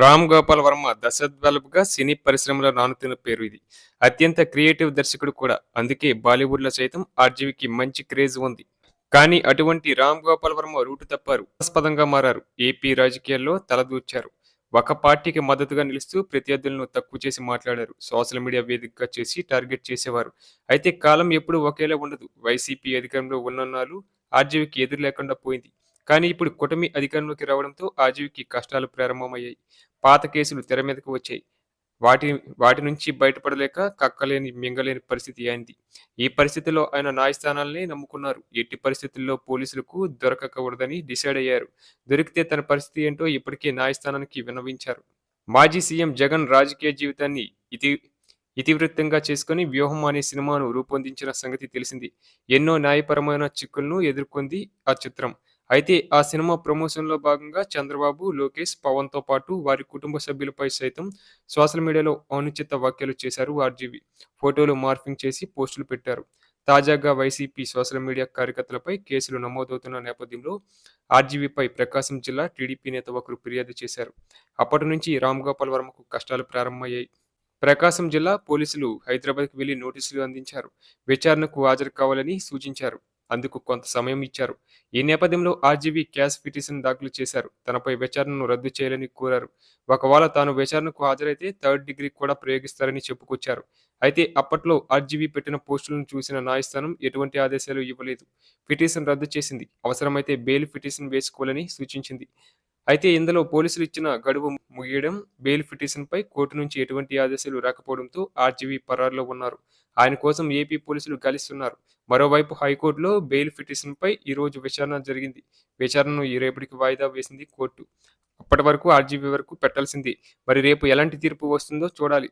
రామ్ గోపాల్ వర్మ దశరథ్గా సినీ పరిశ్రమలో నానుతున్న పేరు ఇది. అత్యంత క్రియేటివ్ దర్శకుడు కూడా. అందుకే బాలీవుడ్లో సైతం ఆర్జీవికి మంచి క్రేజ్ ఉంది. కానీ అటువంటి రామ్ గోపాల్ వర్మ రూటు తప్పారు. ఆస్పదంగా మారారు. ఏపీ రాజకీయాల్లో తలదూర్చారు. ఒక పార్టీకి మద్దతుగా నిలుస్తూ ప్రత్యర్థులను తక్కువ చేసి మాట్లాడారు. సోషల్ మీడియా వేదికగా చేసి టార్గెట్ చేసేవారు. అయితే కాలం ఎప్పుడూ ఒకేలా ఉండదు. వైసీపీ అధికారంలో ఉన్నన్నాళ్ళు ఆర్జీవికి ఎదురు లేకుండా పోయింది. కానీ ఇప్పుడు కూటమి అధికారంలోకి రావడంతో ఆజీవికి కష్టాలు ప్రారంభమయ్యాయి. పాత కేసులు తెర మీదకు వచ్చాయి. వాటి వాటి నుంచి బయటపడలేక కక్కలేని మింగలేని పరిస్థితి అయింది. ఈ పరిస్థితిలో ఆయన న్యాయస్థానాలనే నమ్ముకున్నారు. ఎట్టి పరిస్థితుల్లో పోలీసులకు దొరకకూడదని డిసైడ్ అయ్యారు. దొరికితే తన పరిస్థితి ఏంటో ఇప్పటికే న్యాయస్థానానికి విన్నవించారు. మాజీ సీఎం జగన్ రాజకీయ జీవితాన్ని ఇతి ఇతివృత్తంగా చేసుకుని వ్యూహం అనే సినిమాను రూపొందించిన సంగతి తెలిసింది. ఎన్నో న్యాయపరమైన చిక్కులను ఎదుర్కొంది ఆ చిత్రం. అయితే ఆ సినిమా ప్రమోషన్లో భాగంగా చంద్రబాబు లోకేష్ పవన్తో పాటు వారి కుటుంబ సభ్యులపై సైతం సోషల్ మీడియాలో అనుచిత వ్యాఖ్యలు చేశారు ఆర్జీవి. ఫోటోలు మార్ఫింగ్ చేసి పోస్టులు పెట్టారు. తాజాగా వైసీపీ సోషల్ మీడియా కార్యకర్తలపై కేసులు నమోదవుతున్న నేపథ్యంలో ఆర్జీవీపై ప్రకాశం జిల్లా టీడీపీ నేత ఒకరు ఫిర్యాదు చేశారు. అప్పటి నుంచి రామ్ గోపాల్ వర్మకు కష్టాలు ప్రారంభమయ్యాయి. ప్రకాశం జిల్లా పోలీసులు హైదరాబాద్కు వెళ్ళి నోటీసులు అందించారు. విచారణకు హాజరు కావాలని సూచించారు. అందుకు కొంత సమయం ఇచ్చారు. ఈ నేపథ్యంలో ఆర్జీవీ క్యాష్ పిటిషన్ దాఖలు చేశారు. తనపై విచారణను రద్దు చేయాలని కోరారు. ఒకవేళ తాను విచారణకు హాజరైతే థర్డ్ డిగ్రీ కూడా ప్రయోగిస్తారని చెప్పుకొచ్చారు. అయితే అప్పట్లో ఆర్జీవీ పెట్టిన పోస్టులను చూసిన న్యాయస్థానం ఎటువంటి ఆదేశాలు ఇవ్వలేదు. పిటిషన్ రద్దు చేసింది. అవసరమైతే బెయిల్ పిటిషన్ వేసుకోవాలని సూచించింది. అయితే ఇందులో పోలీసులు ఇచ్చిన గడువు ముగియడం బెయిల్ పిటిషన్పై కోర్టు నుంచి ఎటువంటి ఆదేశాలు రాకపోవడంతో ఆర్జీవీ పరారులో ఉన్నారు. ఆయన కోసం ఏపీ పోలీసులు గాలిస్తున్నారు. మరోవైపు హైకోర్టులో బెయిల్ పిటిషన్పై ఈ రోజు విచారణ జరిగింది. విచారణను ఈ రేపటికి వాయిదా వేసింది కోర్టు. అప్పటి వరకు ఆర్జీవీ వరకు పెట్టాల్సింది. మరి రేపు ఎలాంటి తీర్పు వస్తుందో చూడాలి.